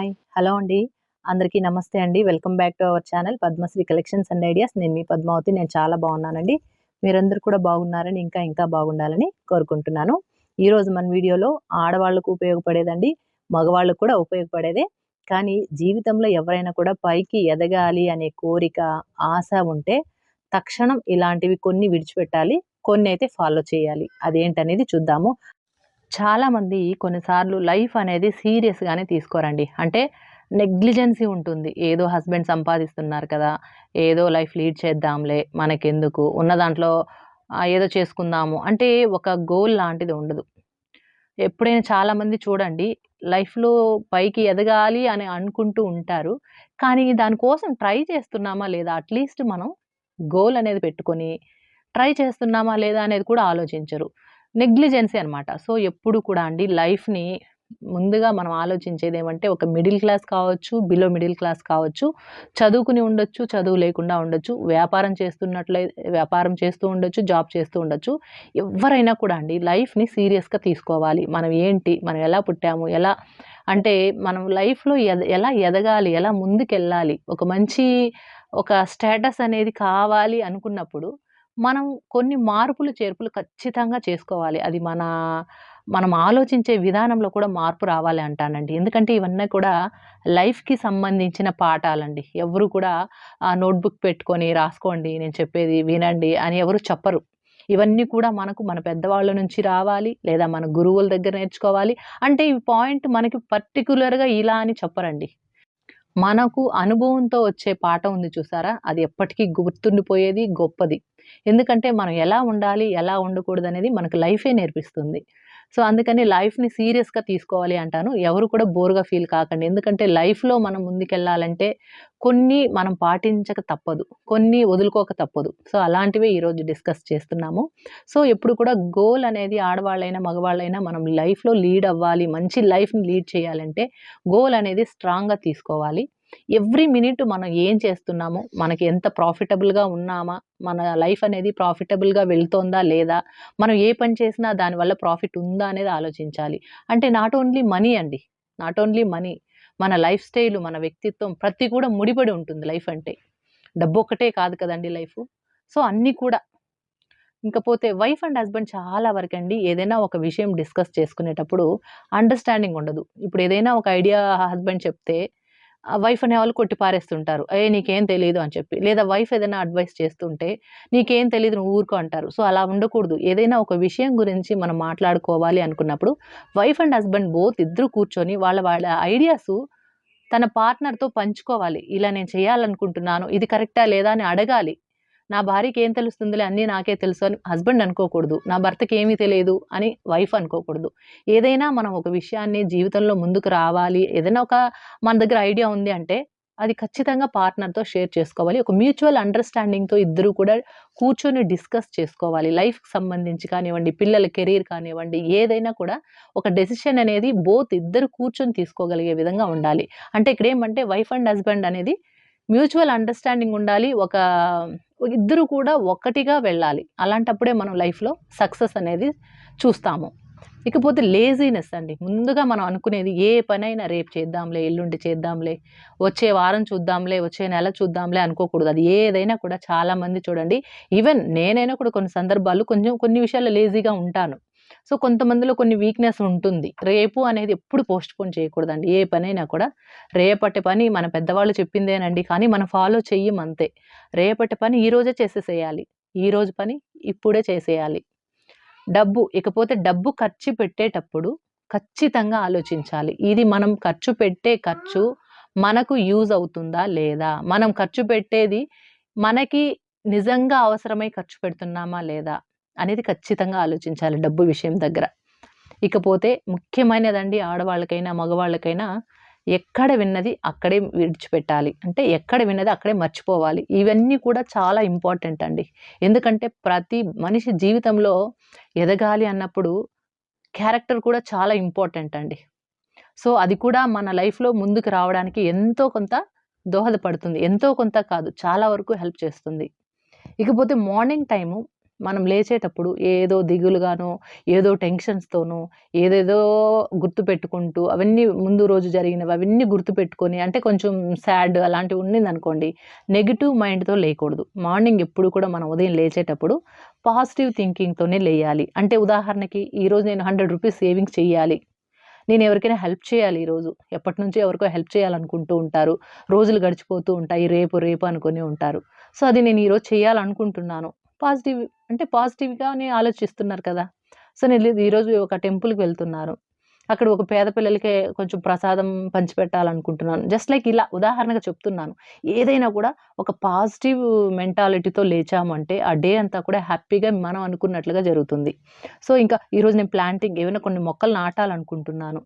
Hi hello అండి. అందరికీ నమస్తే అండి. Welcome back to our channel Padmasri collections and ideas. నేను మీ పద్మావతి. నేను చాలా బాగున్నానండి. మీరందరూ కూడా బాగున్నారని ఇంకా ఇంకా బాగుండాలని కోరుకుంటున్నాను. ఈరోజు మన వీడియోలో ఆడవాళ్ళకు ఉపయోగపడేదండి మగవాళ్ళకు కూడా ఉపయోగపడేదే. కానీ జీవితంలో ఎవరైనా కూడా పైకి ఎదగాలి అనే కోరిక ఆశ ఉంటే తక్షణం ఇలాంటివి కొన్ని విడిచిపెట్టాలి కొన్ని అయితే ఫాలో చేయాలి. అదేంటనేది చూద్దాము. చాలామంది కొన్నిసార్లు లైఫ్ అనేది సీరియస్గానే తీసుకోరండి. అంటే నెగ్లిజెన్సీ ఉంటుంది. ఏదో హస్బెండ్ సంపాదిస్తున్నారు కదా ఏదో లైఫ్ లీడ్ చేద్దాంలే మనకెందుకు? ఉన్న దాంట్లో ఏదో చేసుకుందాము. అంటే ఒక గోల్ లాంటిది ఉండదు. ఎప్పుడైనా చాలామంది చూడండి లైఫ్లో పైకి ఎదగాలి అని అనుకుంటూ ఉంటారు. కానీ దానికోసం ట్రై చేస్తున్నామా లేదా? అట్లీస్ట్ మనం గోల్ అనేది పెట్టుకొని ట్రై చేస్తున్నామా లేదా అనేది కూడా ఆలోచించరు. నెగ్లిజెన్సీ అనమాట సో ఎప్పుడు కూడా అండి లైఫ్ని ముందుగా మనం ఆలోచించేది ఏమంటే ఒక మిడిల్ క్లాస్ కావచ్చు బిలో మిడిల్ క్లాస్ కావచ్చు చదువుకుని ఉండొచ్చు చదువు లేకుండా ఉండొచ్చు వ్యాపారం చేస్తున్నట్లయి వ్యాపారం చేస్తూ ఉండొచ్చు జాబ్ చేస్తూ ఉండొచ్చు. ఎవరైనా కూడా అండి లైఫ్ని సీరియస్గా తీసుకోవాలి. మనం ఏంటి మనం ఎలా పుట్టాము ఎలా అంటే మనం లైఫ్లో ఎద ఎలా ఎదగాలి ఎలా ముందుకెళ్ళాలి ఒక మంచి ఒక స్టేటస్ అనేది కావాలి అనుకున్నప్పుడు మనం కొన్ని మార్పులు చేర్పులు ఖచ్చితంగా చేసుకోవాలి. అది మన మనం ఆలోచించే విధానంలో కూడా మార్పు రావాలి అంటానండి. ఎందుకంటే ఇవన్నీ కూడా లైఫ్కి సంబంధించిన పాఠాలండి. ఎవరు కూడా ఆ నోట్బుక్ పెట్టుకొని రాసుకోండి నేను చెప్పేది వినండి అని ఎవరు చెప్పరు. ఇవన్నీ కూడా మనకు మన పెద్దవాళ్ళ నుంచి రావాలి లేదా మన గురువుల దగ్గర నేర్చుకోవాలి. అంటే ఈ పాయింట్ మనకి పర్టికులర్గా ఇలా అని చెప్పరండి. మనకు అనుభవంతో వచ్చే పాఠం ఉంది చూసారా? అది ఎప్పటికీ గుర్తుండిపోయేది గొప్పది. ఎందుకంటే మనం ఎలా ఉండాలి ఎలా ఉండకూడదు అనేది మనకు లైఫే నేర్పిస్తుంది. సో అందుకని లైఫ్ని సీరియస్గా తీసుకోవాలి అంటాను. ఎవరు కూడా బోర్గా ఫీల్ కాకండి. ఎందుకంటే లైఫ్లో మనం ముందుకెళ్ళాలంటే కొన్ని మనం పాటించక తప్పదు. కొన్ని వదులుకోక తప్పదు. సో అలాంటివే ఈరోజు డిస్కస్ చేస్తున్నాము. సో ఎప్పుడు కూడా గోల్ అనేది ఆడవాళ్ళైనా మగవాళ్ళైనా మనం లైఫ్లో లీడ్ అవ్వాలి మంచి లైఫ్ని లీడ్ చేయాలంటే గోల్ అనేది స్ట్రాంగ్గా తీసుకోవాలి. ఎవ్రీ మినిట్ మనం ఏం చేస్తున్నాము మనకి ఎంత ప్రాఫిటబుల్గా ఉన్నామా మన లైఫ్ అనేది ప్రాఫిటబుల్గా వెళ్తోందా లేదా మనం ఏ పని చేసినా దానివల్ల ప్రాఫిట్ ఉందా అనేది ఆలోచించాలి. అంటే నాట్ ఓన్లీ మనీ అండి నాట్ ఓన్లీ మనీ మన లైఫ్ స్టైల్ మన వ్యక్తిత్వం ప్రతి కూడా ముడిపడి ఉంటుంది లైఫ్ అంటే. డబ్బు ఒక్కటే కాదు కదండి లైఫ్. సో అన్నీ కూడా. ఇంకపోతే వైఫ్ అండ్ హస్బెండ్ చాలా వరకు అండి ఏదైనా ఒక విషయం డిస్కస్ చేసుకునేటప్పుడు అండర్స్టాండింగ్ ఉండదు. ఇప్పుడు ఏదైనా ఒక ఐడియా హస్బెండ్ చెప్తే వైఫ్ అనే వాళ్ళు కొట్టి పారేస్తుంటారు. ఏ నీకేం తెలియదు అని చెప్పి. లేదా వైఫ్ ఏదైనా అడ్వైస్ చేస్తుంటే నీకేం తెలియదు నువ్వు ఊరుకో అంటారు. సో అలా ఉండకూడదు. ఏదైనా ఒక విషయం గురించి మనం మాట్లాడుకోవాలి అనుకున్నప్పుడు వైఫ్ అండ్ హస్బెండ్ బోత్ ఇద్దరు కూర్చొని వాళ్ళ వాళ్ళ ఐడియాస్ తన పార్ట్నర్తో పంచుకోవాలి. ఇలా నేను చేయాలనుకుంటున్నాను ఇది కరెక్టా లేదా అని అడగాలి. నా భార్యకి ఏం తెలుస్తుందిలే? అన్నీ నాకే తెలుసు అని హస్బెండ్ అనుకోకూడదు. నా భర్తకి ఏమీ తెలియదు అని వైఫ్ అనుకోకూడదు. ఏదైనా మనం ఒక విషయాన్ని జీవితంలో ముందుకు రావాలి. ఏదైనా ఒక మన దగ్గర ఐడియా ఉంది అంటే అది ఖచ్చితంగా పార్ట్నర్తో షేర్ చేసుకోవాలి. ఒక మ్యూచువల్ అండర్స్టాండింగ్తో ఇద్దరు కూడా కూర్చొని డిస్కస్ చేసుకోవాలి. లైఫ్కి సంబంధించి కానివ్వండి పిల్లల కెరీర్ కానివ్వండి ఏదైనా కూడా ఒక డెసిషన్ అనేది బోత్ ఇద్దరు కూర్చొని తీసుకోగలిగే విధంగా ఉండాలి. అంటే ఇక్కడ ఏమంటే వైఫ్ అండ్ హస్బెండ్ అనేది మ్యూచువల్ అండర్స్టాండింగ్ ఉండాలి ఒక ఇద్దరు కూడా ఒక్కటిగా వెళ్ళాలి. అలాంటప్పుడే మనం లైఫ్లో సక్సెస్ అనేది చూస్తాము. ఇకపోతే లేజీనెస్ అండి. ముందుగా మనం అనుకునేది ఏ పనైనా రేపు చేద్దాంలే ఎల్లుండి చేద్దాంలే వచ్చే వారం చూద్దాంలే వచ్చే నెల చూద్దాంలే అనుకోకూడదు. అది ఏదైనా కూడా చాలామంది చూడండి. ఈవెన్ నేనైనా కూడా కొన్ని సందర్భాలు కొంచెం కొన్ని విషయాల్లో లేజీగా ఉంటాను. సో కొంతమందిలో కొన్ని వీక్నెస్ ఉంటుంది. రేపు అనేది ఎప్పుడు పోస్ట్ పోన్ చేయకూడదండి. ఏ పనైనా కూడా రేపటి పని మన పెద్దవాళ్ళు చెప్పిందేనండి. కానీ మనం ఫాలో చెయ్యం అంతే. రేపటి పని ఈ రోజే చేసేసేయాలి. ఈ రోజు పని ఇప్పుడే చేసేయాలి. డబ్బు ఇకపోతే డబ్బు ఖర్చు పెట్టేటప్పుడు ఖచ్చితంగా ఆలోచించాలి. ఇది మనం ఖర్చు పెట్టే ఖర్చు మనకు యూజ్ అవుతుందా లేదా? మనం ఖర్చు పెట్టేది మనకి నిజంగా అవసరమై ఖర్చు పెడుతున్నామా లేదా? అనేది ఖచ్చితంగా ఆలోచించాలి డబ్బు విషయం దగ్గర. ఇకపోతే ముఖ్యమైనదండి ఆడవాళ్ళకైనా మగవాళ్ళకైనా ఎక్కడ విన్నది అక్కడే విడిచిపెట్టాలి. అంటే ఎక్కడ విన్నది అక్కడే మర్చిపోవాలి. ఇవన్నీ కూడా చాలా ఇంపార్టెంట్ అండి. ఎందుకంటే ప్రతి మనిషి జీవితంలో ఎదగాలి అన్నప్పుడు క్యారెక్టర్ కూడా చాలా ఇంపార్టెంట్ అండి. సో అది కూడా మన లైఫ్లో ముందుకు రావడానికి ఎంతో కొంత దోహదపడుతుంది. ఎంతో కొంత కాదు చాలా వరకు హెల్ప్ చేస్తుంది. ఇకపోతే మార్నింగ్ టైము మనం లేచేటప్పుడు ఏదో దిగులుగానో ఏదో టెన్షన్స్తోనో ఏదేదో గుర్తుపెట్టుకుంటూ అవన్నీ ముందు రోజు జరిగినవి అవన్నీ గుర్తుపెట్టుకొని అంటే కొంచెం సాడ్ అలాంటివి ఉండిందనుకోండి నెగిటివ్ మైండ్తో లేకూడదు మార్నింగ్ ఎప్పుడు కూడా మనం ఉదయం లేచేటప్పుడు పాజిటివ్ థింకింగ్తోనే లేయాలి. అంటే ఉదాహరణకి ఈరోజు నేను హండ్రెడ్ రూపీస్ సేవింగ్స్ చేయాలి నేను ఎవరికైనా హెల్ప్ చేయాలి ఈరోజు ఎప్పటి నుంచో ఎవరికో హెల్ప్ చేయాలనుకుంటూ ఉంటారు. రోజులు గడిచిపోతూ ఉంటాయి. రేపు రేపు అనుకుని ఉంటారు. సో అది నేను ఈరోజు చేయాలనుకుంటున్నాను పాజిటివ్ అంటే పాజిటివ్గానే ఆలోచిస్తున్నారు కదా! సో నేను లేదు ఈరోజు ఒక టెంపుల్కి వెళ్తున్నారు అక్కడ ఒక పేద పిల్లలకే కొంచెం ప్రసాదం పంచిపెట్టాలనుకుంటున్నాను. జస్ట్ లైక్ ఇలా ఉదాహరణగా చెప్తున్నాను. ఏదైనా కూడా ఒక పాజిటివ్ మెంటాలిటీతో లేచామంటే ఆ డే అంతా కూడా హ్యాపీగా మనం అనుకున్నట్లుగా జరుగుతుంది. సో ఇంకా ఈరోజు నేను ప్లాంటింగ్ ఏమైనా కొన్ని మొక్కలు నాటాలనుకుంటున్నాను.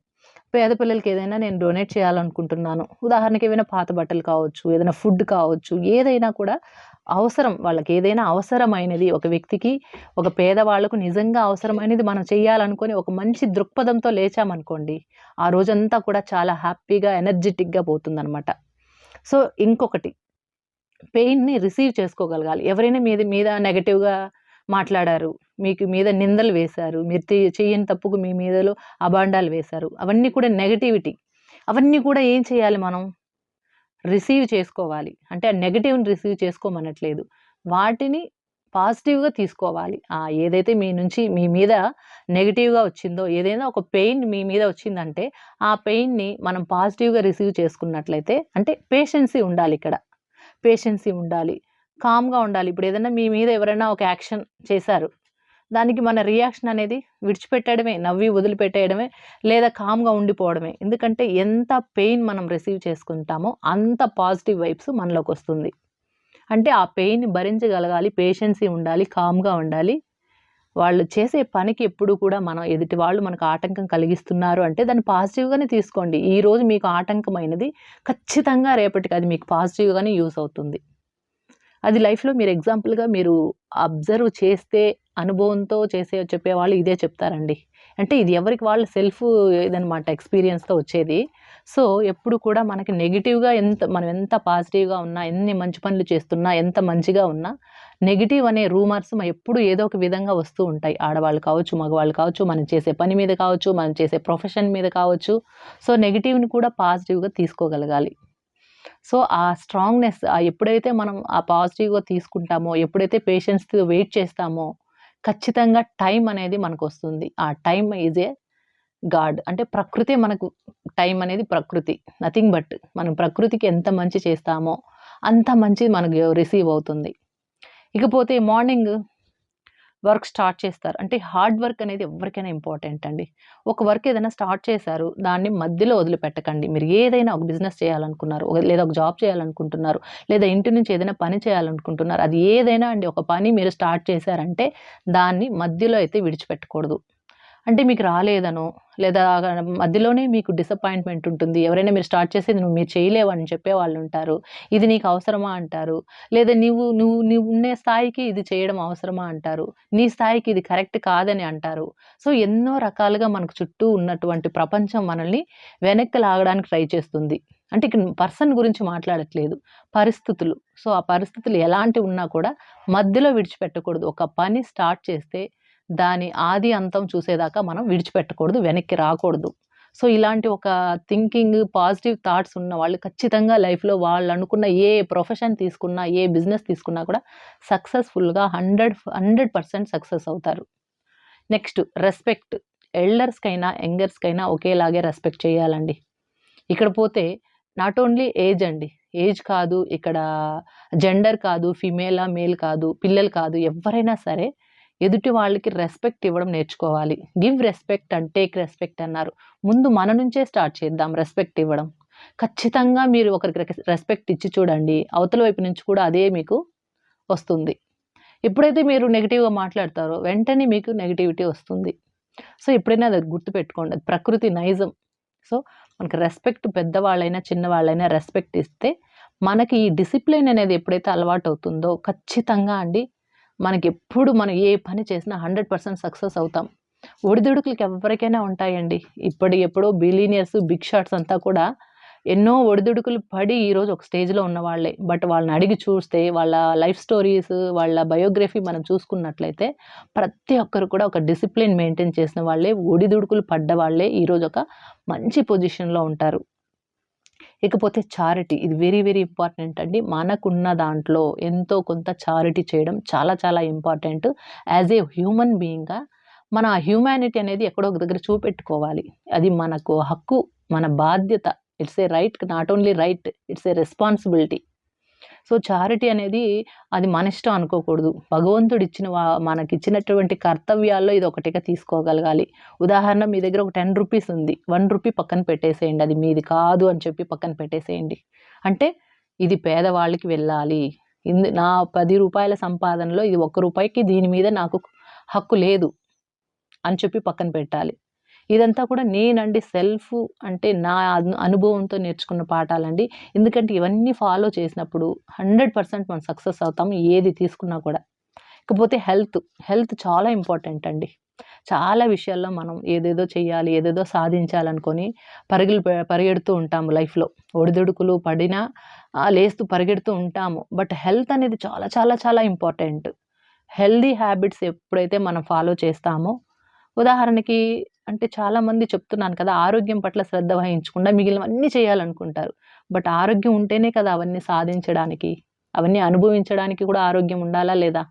పేద పిల్లలకి ఏదైనా నేను డొనేట్ చేయాలనుకుంటున్నాను. ఉదాహరణకి ఏమైనా పాత బట్టలు కావచ్చు ఏదైనా ఫుడ్ కావచ్చు ఏదైనా కూడా అవసరం. వాళ్ళకి ఏదైనా అవసరమైనది ఒక వ్యక్తికి ఒక పేదవాళ్ళకు నిజంగా అవసరమైనది మనం చేయాలనుకొని ఒక మంచి దృక్పథంతో లేచామనుకోండి ఆ రోజంతా కూడా చాలా హ్యాపీగా ఎనర్జెటిక్గా పోతుందన్నమాట. సో ఇంకొకటి పెయిన్ని రిసీవ్ చేసుకోగలగాలి. ఎవరైనా మీద మీద నెగటివ్గా మాట్లాడారు. మీకు మీద నిందలు వేశారు. మీరు చేయని చెయ్యని తప్పుకు మీ మీదలో అబాండాలు వేశారు. అవన్నీ కూడా నెగటివిటీ అవన్నీ కూడా ఏం చేయాలి మనం? రిసీవ్ చేసుకోవాలి. అంటే ఆ నెగటివ్ని రిసీవ్ చేసుకోమనట్లేదు. వాటిని పాజిటివ్గా తీసుకోవాలి. ఏదైతే మీ నుంచి మీ మీద నెగిటివ్గా వచ్చిందో ఏదైనా ఒక పెయిన్ మీ మీద వచ్చిందంటే ఆ పెయిన్ని మనం పాజిటివ్గా రిసీవ్ చేసుకున్నట్లయితే అంటే పేషెన్సీ ఉండాలి ఇక్కడ. పేషెన్సీ ఉండాలి. కామ్గా ఉండాలి. ఇప్పుడు ఏదైనా మీ మీద ఎవరైనా ఒక యాక్షన్ చేశారు. దానికి మన రియాక్షన్ అనేది విడిచిపెట్టడమే నవ్వి వదిలిపెట్టేయడమే లేదా కామ్గా ఉండిపోవడమే. ఎందుకంటే ఎంత పెయిన్ మనం రిసీవ్ చేసుకుంటామో అంత పాజిటివ్ వైబ్స్ మనలోకి వస్తుంది. అంటే ఆ పెయిన్ భరించగలగాలి పేషెన్సీ ఉండాలి కామ్గా ఉండాలి. వాళ్ళు చేసే పనికి ఎప్పుడు కూడా మనం ఎదుటి వాళ్ళు మనకు ఆటంకం కలిగిస్తున్నారు అంటే దాన్ని పాజిటివ్గానే తీసుకోండి. ఈరోజు మీకు ఆటంకమైనది ఖచ్చితంగా రేపటికి అది మీకు పాజిటివ్గానే యూస్ అవుతుంది. అది లైఫ్లో మీరు ఎగ్జాంపుల్గా మీరు అబ్జర్వ్ చేస్తే అనుభవంతో చేసే చెప్పేవాళ్ళు ఇదే చెప్తారండి. అంటే ఇది ఎవరికి వాళ్ళ సెల్ఫ్ ఇదనమాట ఎక్స్పీరియన్స్తో వచ్చేది. సో ఎప్పుడు కూడా మనకి నెగిటివ్గా ఎంత మనం ఎంత పాజిటివ్గా ఉన్నా ఎన్ని మంచి పనులు చేస్తున్నా ఎంత మంచిగా ఉన్నా నెగిటివ్ అనే రూమర్స్ ఎప్పుడు ఏదో ఒక విధంగా వస్తూ ఉంటాయి. ఆడవాళ్ళు కావచ్చు మగవాళ్ళు కావచ్చు మనం చేసే పని మీద కావచ్చు మనం చేసే ప్రొఫెషన్ మీద కావచ్చు. సో నెగిటివ్ని కూడా పాజిటివ్గా తీసుకోగలగాలి. సో ఆ స్ట్రాంగ్నెస్ ఎప్పుడైతే మనం ఆ పాజిటివ్గా తీసుకుంటామో ఎప్పుడైతే పేషెన్స్తో వెయిట్ చేస్తామో ఖచ్చితంగా టైం అనేది మనకు వస్తుంది ఆ టైం ఈజ్ ఏ గాడ్. అంటే ప్రకృతి మనకు టైం అనేది ప్రకృతి. నథింగ్ బట్ మనం ప్రకృతికి ఎంత మంచి చేస్తామో అంత మంచి మనకు రిసీవ్ అవుతుంది. ఇకపోతే మార్నింగ్ వర్క్ స్టార్ట్ చేస్తారు. అంటే హార్డ్ వర్క్ అనేది ఎవరికైనా ఇంపార్టెంట్ అండి. ఒక వర్క్ ఏదైనా స్టార్ట్ చేశారు దాన్ని మధ్యలో వదిలిపెట్టకండి. మీరు ఏదైనా ఒక బిజినెస్ చేయాలనుకున్నారు లేదా ఒక జాబ్ చేయాలనుకుంటున్నారు లేదా ఇంటి నుంచి ఏదైనా పని చేయాలనుకుంటున్నారు అది ఏదైనా అండి ఒక పని మీరు స్టార్ట్ చేశారంటే దాన్ని మధ్యలో అయితే విడిచిపెట్టకూడదు. అంటే మీకు రాలేదనో లేదా మధ్యలోనే మీకు డిసప్పాయింట్మెంట్ ఉంటుంది. ఎవరైనా మీరు స్టార్ట్ చేసేది నువ్వు మీరు చేయలేవు అని చెప్పే వాళ్ళు ఉంటారు. ఇది నీకు అవసరమా అంటారు. లేదా నువ్వు నువ్వు నువ్వు ఉండే స్థాయికి ఇది చేయడం అవసరమా అంటారు. నీ స్థాయికి ఇది కరెక్ట్ కాదని అంటారు. సో ఎన్నో రకాలుగా మనకు చుట్టూ ఉన్నటువంటి ప్రపంచం మనల్ని వెనక్కి లాగడానికి ట్రై చేస్తుంది. అంటే ఇక్కడ పర్సన్ గురించి మాట్లాడట్లేదు. పరిస్థితులు. సో ఆ పరిస్థితులు ఎలాంటి ఉన్నా కూడా మధ్యలో విడిచిపెట్టకూడదు. ఒక పని స్టార్ట్ చేస్తే దాని ఆది అంతం చూసేదాకా మనం విడిచిపెట్టకూడదు వెనక్కి రాకూడదు. సో ఇలాంటి ఒక థింకింగ్ పాజిటివ్ థాట్స్ ఉన్న వాళ్ళు ఖచ్చితంగా లైఫ్లో వాళ్ళు అనుకున్న ఏ ప్రొఫెషన్ తీసుకున్నా ఏ బిజినెస్ తీసుకున్నా కూడా సక్సెస్ఫుల్గా హండ్రెడ్ హండ్రెడ్ పర్సెంట్ సక్సెస్ అవుతారు. నెక్స్ట్ రెస్పెక్ట్ ఎల్డర్స్కైనా యంగర్స్కైనా ఒకేలాగే రెస్పెక్ట్ చేయాలండి. ఇక్కడ పోతే నాట్ ఓన్లీ ఏజ్ అండి ఏజ్ కాదు ఇక్కడ జెండర్ కాదు ఫిమేలా మేల్ కాదు పిల్లలు కాదు ఎవరైనా సరే ఎదుటి వాళ్ళకి రెస్పెక్ట్ ఇవ్వడం నేర్చుకోవాలి. Give respect and take respect అన్నారు. ముందు మన నుంచే స్టార్ట్ చేద్దాం రెస్పెక్ట్ ఇవ్వడం. ఖచ్చితంగా మీరు ఒకరికి రెస్పెక్ట్ ఇచ్చి చూడండి. అవతల వైపు నుంచి కూడా అదే మీకు వస్తుంది. ఎప్పుడైతే మీరు నెగిటివ్గా మాట్లాడతారో వెంటనే మీకు నెగిటివిటీ వస్తుంది. సో ఎప్పుడైనా అది గుర్తుపెట్టుకోండి అది ప్రకృతి నైజం. సో మనకు రెస్పెక్ట్ పెద్దవాళ్ళైనా చిన్నవాళ్ళైనా రెస్పెక్ట్ ఇస్తే మనకి ఈ డిసిప్లిన్ అనేది ఎప్పుడైతే అలవాటు అవుతుందో ఖచ్చితంగా అండి మనకి ఎప్పుడు మనం ఏ పని చేసినా హండ్రెడ్ పర్సెంట్ సక్సెస్ అవుతాం. ఒడిదుడుకులకి ఎవరికైనా ఉంటాయండి. ఇప్పటి ఎప్పుడో బిలీనియర్స్ బిగ్ షాట్స్ అంతా కూడా ఎన్నో ఒడిదుడుకులు పడి ఈరోజు ఒక స్టేజ్‌లో ఉన్నవాళ్ళే బట్ వాళ్ళని అడిగి చూస్తే వాళ్ళ లైఫ్ స్టోరీస్, వాళ్ళ బయోగ్రఫీ మనం చూసుకున్నట్లయితే ప్రతి ఒక్కరు కూడా ఒక డిసిప్లిన్ మెయింటైన్ చేసిన వాళ్ళే, ఒడిదుడుకులు పడ్డ వాళ్ళే ఈరోజు ఒక మంచి పొజిషన్‌లో ఉంటారు. ఇకపోతే చారిటీ ఇది వెరీ వెరీ ఇంపార్టెంట్ అండి. మనకున్న దాంట్లో ఎంతో కొంత చారిటీ చేయడం చాలా చాలా ఇంపార్టెంట్. యాజ్ ఏ హ్యూమన్ బీయింగ్‌గా మన హ్యూమానిటీ అనేది ఎక్కడో ఒక దగ్గర చూపెట్టుకోవాలి. అది మనకు హక్కు, మన బాధ్యత. It's a right not only right it's a responsibility. So, charity అనేది అది మన ఇష్టం అనుకోకూడదు. భగవంతుడు ఇచ్చిన వా మనకిచ్చినటువంటి కర్తవ్యాల్లో ఇది ఒకటిగా తీసుకోగలగాలి. ఉదాహరణ మీ దగ్గర ఒక టెన్ రూపీస్ ఉంది. వన్ రూపీ పక్కన పెట్టేసేయండి. అది మీది కాదు అని చెప్పి పక్కన పెట్టేసేయండి. అంటే ఇది పేదవాళ్ళకి వెళ్ళాలి. ఇందు నా పది రూపాయల సంపాదనలో ఇది ఒక్క రూపాయికి దీని మీద నాకు హక్కు లేదు. అని చెప్పి పక్కన పెట్టాలి. ఇదంతా కూడా నేనండి సెల్ఫ్ అంటే నా అనుభవంతో నేర్చుకున్న పాఠాలండి. ఎందుకంటే ఇవన్నీ ఫాలో చేసినప్పుడు 100% మనం సక్సెస్ అవుతాం. ఏది తీసుకున్నా కూడా. ఇకపోతే హెల్త్. హెల్త్ చాలా ఇంపార్టెంట్ అండి. చాలా విషయాల్లో మనం ఏదేదో చేయాలి, ఏదేదో సాధించాలనుకొని పరిగెలు పరిగెడుతూ ఉంటాము లైఫ్‌లో. ఒడిదుడుకులు పడినా లేస్తూ పరిగెడుతూ ఉంటాము. బట్ హెల్త్ అనేది చాలా చాలా చాలా ఇంపార్టెంట్. హెల్దీ హ్యాబిట్స్ ఎప్పుడైతే మనం ఫాలో చేస్తామో ఉదాహరణకి అంటే చాలామంది చెప్తున్నాను కదా! ఆరోగ్యం పట్ల శ్రద్ధ వహించకుండా మిగిలినవన్నీ చేయాలనుకుంటారు. బట్ ఆరోగ్యం ఉంటేనే కదా అవన్నీ సాధించడానికి, అవన్నీ అనుభవించడానికి కూడా ఆరోగ్యం ఉండాలా లేదా?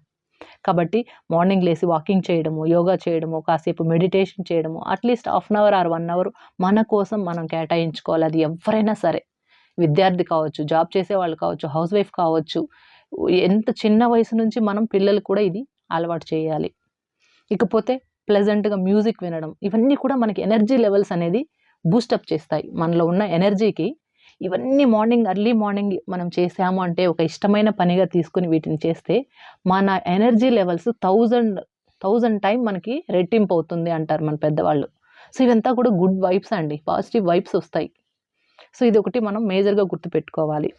కాబట్టి మార్నింగ్ లేసి వాకింగ్ చేయడము, యోగా చేయడము, కాసేపు మెడిటేషన్ చేయడము, at least half an hour or one hour మన కోసం మనం కేటాయించుకోవాలి. అది ఎవరైనా సరే. విద్యార్థి కావచ్చు, జాబ్ చేసే వాళ్ళు కావచ్చు, హౌస్ వైఫ్ కావచ్చు. ఎంత చిన్న వయసు నుంచి మనం పిల్లలు కూడా ఇది అలవాటు చేయాలి. ఇకపోతే ప్లెజెంట్‌గా మ్యూజిక్ వినడం. ఇవన్నీ కూడా మనకి ఎనర్జీ లెవెల్స్ అనేది బూస్టప్ చేస్తాయి. మనలో ఉన్న ఎనర్జీకి ఇవన్నీ మార్నింగ్ ఎర్లీ మార్నింగ్ మనం చేసాము అంటే ఒక ఇష్టమైన పనిగా తీసుకొని వీటిని చేస్తే మన energy levels thousand thousand time మనకి రెట్టింపు అవుతుంది అంటారు మన పెద్దవాళ్ళు. సో, ఇవంతా కూడా గుడ్ వైబ్స్ అండి. పాజిటివ్ వైబ్స్ వస్తాయి. సో, ఇదొకటి మనం మేజర్‌గా గుర్తుపెట్టుకోవాలి.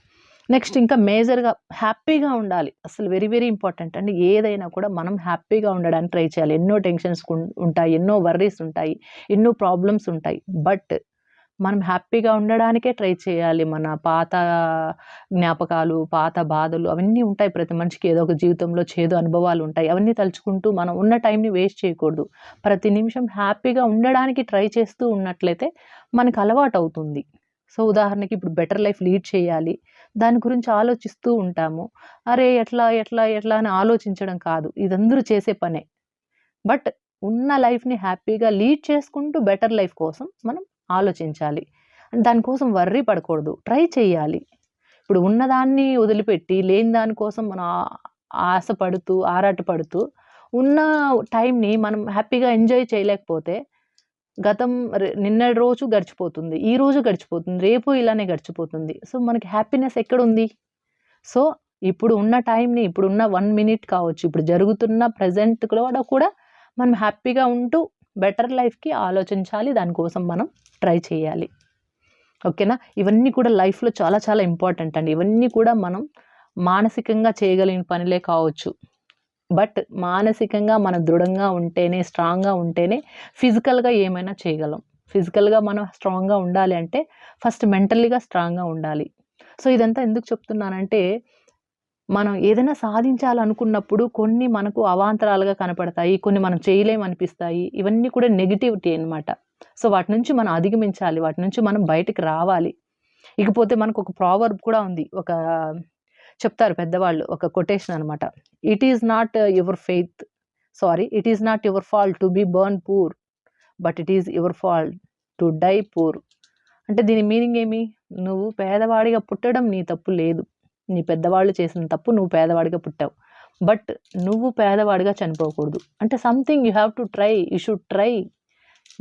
నెక్స్ట్ ఇంకా మేజర్‌గా హ్యాపీగా ఉండాలి. అసలు వెరీ వెరీ ఇంపార్టెంట్ అండి. ఏదైనా కూడా మనం హ్యాపీగా ఉండడానికి ట్రై చేయాలి. ఎన్నో టెన్షన్స్ ఉంటాయి. ఎన్నో వర్రీస్ ఉంటాయి. ఎన్నో ప్రాబ్లమ్స్ ఉంటాయి. బట్ మనం హ్యాపీగా ఉండడానికే ట్రై చేయాలి. మన పాత జ్ఞాపకాలు, పాత బాధలు అవన్నీ ఉంటాయి. ప్రతి మనిషికి ఏదో ఒక జీవితంలో చేదు అనుభవాలు ఉంటాయి. అవన్నీ తలుచుకుంటూ మనం ఉన్న టైంని వేస్ట్ చేయకూడదు. ప్రతి నిమిషం హ్యాపీగా ఉండడానికి ట్రై చేస్తూ ఉన్నట్లయితే మనకు అలవాటు అవుతుంది సో, ఉదాహరణకి ఇప్పుడు బెటర్ లైఫ్ లీడ్ చేయాలి. దాని గురించి ఆలోచిస్తూ ఉంటాము. అరే! ఎట్లా, ఎట్లా, ఎట్లా అని ఆలోచించడం కాదు. ఇదందరూ చేసే పనే. బట్ ఉన్న లైఫ్‌ని హ్యాపీగా లీడ్ చేసుకుంటూ బెటర్ లైఫ్ కోసం మనం ఆలోచించాలి. దానికోసం వర్రీ పడకూడదు. ట్రై చేయాలి. ఇప్పుడు ఉన్నదాన్ని వదిలిపెట్టి లేని దానికోసం మనం ఆశపడుతూ, ఆరాటపడుతూ ఉన్న టైంని మనం హ్యాపీగా ఎంజాయ్ చేయలేకపోతే గతం నిన్నటి రోజు గడిచిపోతుంది. ఈ రోజు గడిచిపోతుంది. రేపు ఇలానే గడిచిపోతుంది. సో, మనకి హ్యాపీనెస్ ఎక్కడుంది? సో, ఇప్పుడు ఉన్న టైంని ఇప్పుడున్న వన్ మినిట్ కావచ్చు. ఇప్పుడు జరుగుతున్న ప్రజెంట్ కూడా కూడా మనం హ్యాపీగా ఉంటూ బెటర్ లైఫ్‌కి ఆలోచించాలి. దానికోసం మనం ట్రై చేయాలి. ఓకేనా? ఇవన్నీ కూడా లైఫ్‌లో చాలా చాలా ఇంపార్టెంట్ అండి. ఇవన్నీ కూడా మనం మానసికంగా చేయగలిగిన పనులే కావచ్చు. బట్ మానసికంగా మనం దృఢంగా ఉంటేనే, స్ట్రాంగ్‌గా ఉంటేనే ఫిజికల్‌గా ఏమైనా చేయగలం. ఫిజికల్‌గా మనం స్ట్రాంగ్‌గా ఉండాలి అంటే ఫస్ట్ మెంటల్లీగా స్ట్రాంగ్‌గా ఉండాలి. సో, ఇదంతా ఎందుకు చెప్తున్నానంటే మనం ఏదైనా సాధించాలనుకున్నప్పుడు కొన్ని మనకు అవాంతరాలుగా కనపడతాయి. కొన్ని మనం చేయలేమనిపిస్తాయి. ఇవన్నీ కూడా నెగటివిటీ అనమాట సో, వాటి నుంచి మనం అధిగమించాలి. వాటి నుంచి మనం బయటకు రావాలి. ఇకపోతే మనకు ఒక ప్రావర్బ్ కూడా ఉంది. ఒక చెప్తారు పెద్దవాళ్ళు. ఒక కొటేషన్ అనమాట. It is not your faith sorry it is not your fault to be born poor. But it is your fault to die poor. అంటే దీని మీనింగ్ ఏమి? నువ్వు పేదవాడిగా పుట్టడం నీ తప్పు లేదు. నీ పెద్దవాళ్ళు చేసిన తప్పు నువ్వు పేదవాడిగా పుట్టావు. బట్ నువ్వు పేదవాడిగా చనిపోకూడదు. అంటే something you have to try. You should try.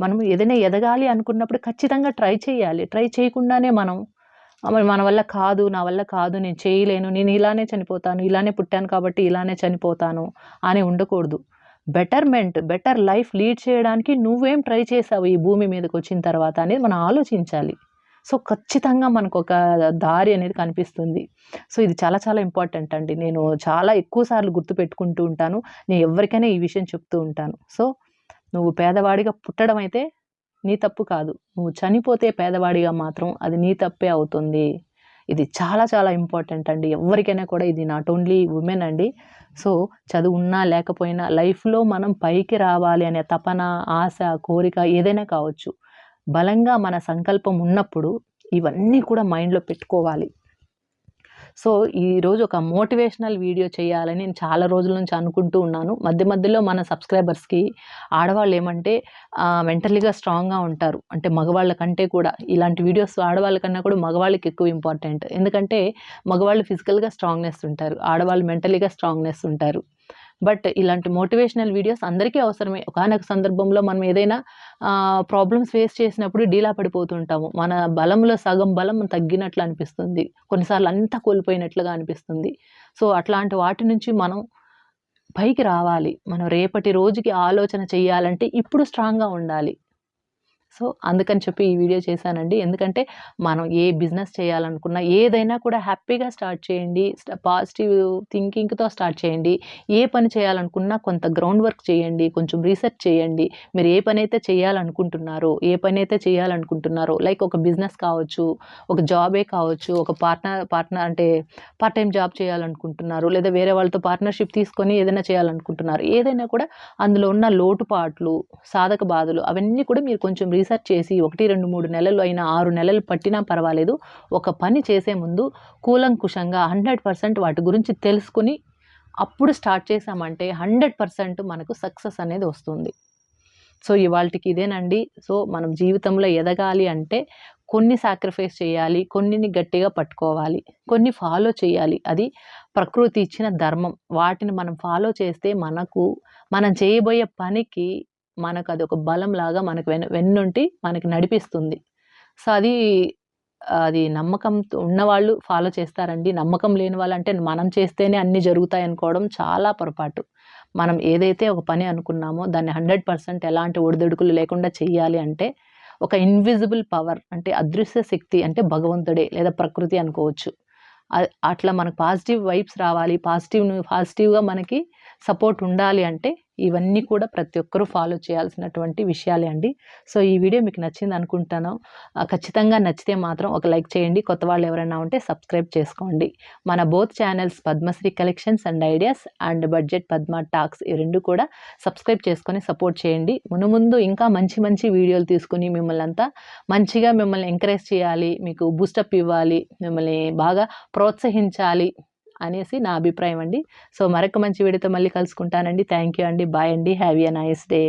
మనం ఏదైనా ఎదగాలి అనుకున్నప్పుడు ఖచ్చితంగా ట్రై చేయాలి. ట్రై చేయకుండానే మనం మరి మన వల్ల కాదు, నా వల్ల కాదు, నేను చేయలేను, నేను ఇలానే చనిపోతాను, ఇలానే పుట్టాను కాబట్టి ఇలానే చనిపోతాను అని ఉండకూడదు. బెటర్‌మెంట్, బెటర్ లైఫ్ లీడ్ చేయడానికి నువ్వేం ట్రై చేసావు ఈ భూమి మీదకి వచ్చిన తర్వాత అనేది మనం ఆలోచించాలి. సో, ఖచ్చితంగా మనకొక దారి అనేది కనిపిస్తుంది. సో, ఇది చాలా చాలా ఇంపార్టెంట్ అండి. నేను చాలా ఎక్కువ సార్లు గుర్తుపెట్టుకుంటూ ఉంటాను. నేను ఎవరికైనా ఈ విషయం చెప్తూ ఉంటాను. సో, నువ్వు పేదవాడిగా పుట్టడం అయితే నీ తప్పు కాదు. నువ్వు చనిపోతే పేదవాడిగా మాత్రం అది నీ తప్పే అవుతుంది. ఇది చాలా చాలా ఇంపార్టెంట్ అండి. ఎవరికైనా కూడా ఇది నాట్ ఓన్లీ ఉమెన్ అండి. సో చదువు ఉన్నా లేకపోయినా లైఫ్లో మనం పైకి రావాలి అనే తపన ఆశ కోరిక ఏదైనా కావచ్చు. బలంగా మన సంకల్పం ఉన్నప్పుడు ఇవన్నీ కూడా మైండ్లో పెట్టుకోవాలి. సో ఈరోజు ఒక మోటివేషనల్ వీడియో చేయాలని నేను చాలా రోజుల నుంచి అనుకుంటూ ఉన్నాను. మధ్య మధ్యలో మన సబ్స్క్రైబర్స్కి ఆడవాళ్ళు ఏమంటే మెంటలీగా స్ట్రాంగ్గా ఉంటారు. అంటే మగవాళ్ళ కంటే కూడా ఇలాంటి వీడియోస్ ఆడవాళ్ళ కన్నా కూడా మగవాళ్ళకి ఎక్కువ ఇంపార్టెంట్. ఎందుకంటే మగవాళ్ళు ఫిజికల్గా స్ట్రాంగ్నెస్ ఉంటారు. ఆడవాళ్ళు మెంటలీగా స్ట్రాంగ్నెస్ ఉంటారు. బట్ ఇలాంటి మోటివేషనల్ వీడియోస్ అందరికీ అవసరమే. ఒకనొక సందర్భంలో మనం ఏదైనా ప్రాబ్లమ్స్ ఫేస్ చేసినప్పుడు డీలా పడిపోతుంటాము. మన బలంలో సగం బలం తగ్గినట్లు అనిపిస్తుంది. కొన్నిసార్లు అంతా కోల్పోయినట్లుగా అనిపిస్తుంది. సో అట్లాంటి వాటి నుంచి మనం పైకి రావాలి. మనం రేపటి రోజుకి ఆలోచన చేయాలంటే ఇప్పుడు స్ట్రాంగ్గా ఉండాలి. సో అందుకని చెప్పి ఈ వీడియో చేశానండి. ఎందుకంటే మనం ఏ బిజినెస్ చేయాలనుకున్నా ఏదైనా కూడా హ్యాపీగా స్టార్ట్ చేయండి. పాజిటివ్ థింకింగ్తో స్టార్ట్ చేయండి. ఏ పని చేయాలనుకున్నా కొంత గ్రౌండ్ వర్క్ చేయండి. కొంచెం రీసెర్చ్ చేయండి. మీరు ఏ పని అయితే చేయాలనుకుంటున్నారో ఏ పని అయితే చేయాలనుకుంటున్నారో లైక్ ఒక బిజినెస్ కావచ్చు ఒక జాబే కావచ్చు ఒక పార్ట్నర్ పార్ట్నర్ అంటే పార్ట్ టైం జాబ్ చేయాలనుకుంటున్నారు లేదా వేరే వాళ్ళతో పార్ట్నర్షిప్ తీసుకొని ఏదైనా చేయాలనుకుంటున్నారు ఏదైనా కూడా అందులో ఉన్న లోటుపాట్లు సాధక బాధలు అవన్నీ కూడా మీరు కొంచెం రీసెర్చ్ చేసి ఒకటి రెండు మూడు నెలలు అయినా ఆరు నెలలు పట్టినా పర్వాలేదు. ఒక పని చేసే ముందు కూలంకుషంగా హండ్రెడ్ పర్సెంట్ వాటి గురించి తెలుసుకుని అప్పుడు స్టార్ట్ చేసామంటే హండ్రెడ్ పర్సెంట్ మనకు సక్సెస్ అనేది వస్తుంది. సో ఇవాళకి ఇదేనండి. సో మనం జీవితంలో ఎదగాలి అంటే కొన్ని సాక్రిఫైస్ చేయాలి కొన్నిని గట్టిగా పట్టుకోవాలి కొన్ని ఫాలో చేయాలి. అది ప్రకృతి ఇచ్చిన ధర్మం. వాటిని మనం ఫాలో చేస్తే మనకు మనం చేయబోయే పనికి మనకు అది ఒక బలం లాగా మనకు వెన్ వెన్నుంటి మనకి నడిపిస్తుంది. సో అది అది నమ్మకం ఉన్నవాళ్ళు ఫాలో చేస్తారండి. నమ్మకం లేని వాళ్ళు అంటే మనం చేస్తేనే అన్నీ జరుగుతాయి అనుకోవడం చాలా పొరపాటు. మనం ఏదైతే ఒక పని అనుకున్నామో దాన్ని హండ్రెడ్ పర్సెంట్ ఎలాంటి ఒడిదుడుకులు లేకుండా చెయ్యాలి అంటే ఒక ఇన్విజిబుల్ పవర్ అంటే అదృశ్య శక్తి అంటే భగవంతుడే లేదా ప్రకృతి అనుకోవచ్చు. అట్లా మనకు పాజిటివ్ వైబ్స్ రావాలి. పాజిటివ్ పాజిటివ్గా మనకి సపోర్ట్ ఉండాలి అంటే ఇవన్నీ కూడా ప్రతి ఒక్కరూ ఫాలో చేయాల్సినటువంటి విషయాలే అండి. సో ఈ వీడియో మీకు నచ్చింది అనుకుంటాను. ఖచ్చితంగా నచ్చితే మాత్రం ఒక లైక్ చేయండి. కొత్త వాళ్ళు ఎవరైనా ఉంటే సబ్స్క్రైబ్ చేసుకోండి. మన both channels Padmasri collections and ideas and budget Padma talks ఈ రెండు కూడా సబ్స్క్రైబ్ చేసుకొని సపోర్ట్ చేయండి. మును ముందు ఇంకా మంచి మంచి వీడియోలు తీసుకుని మిమ్మల్ని అంతా మంచిగా మిమ్మల్ని ఎంకరేజ్ చేయాలి. మీకు బూస్టప్ ఇవ్వాలి. మిమ్మల్ని బాగా ప్రోత్సహించాలి. అనేసి నా అభిప్రాయం అండి. సో మరొక మంచి వీడియోతో మళ్ళీ కలుసుకుంటానండి. థ్యాంక్ యూ అండి. బాయ్ అండి. Have a nice day.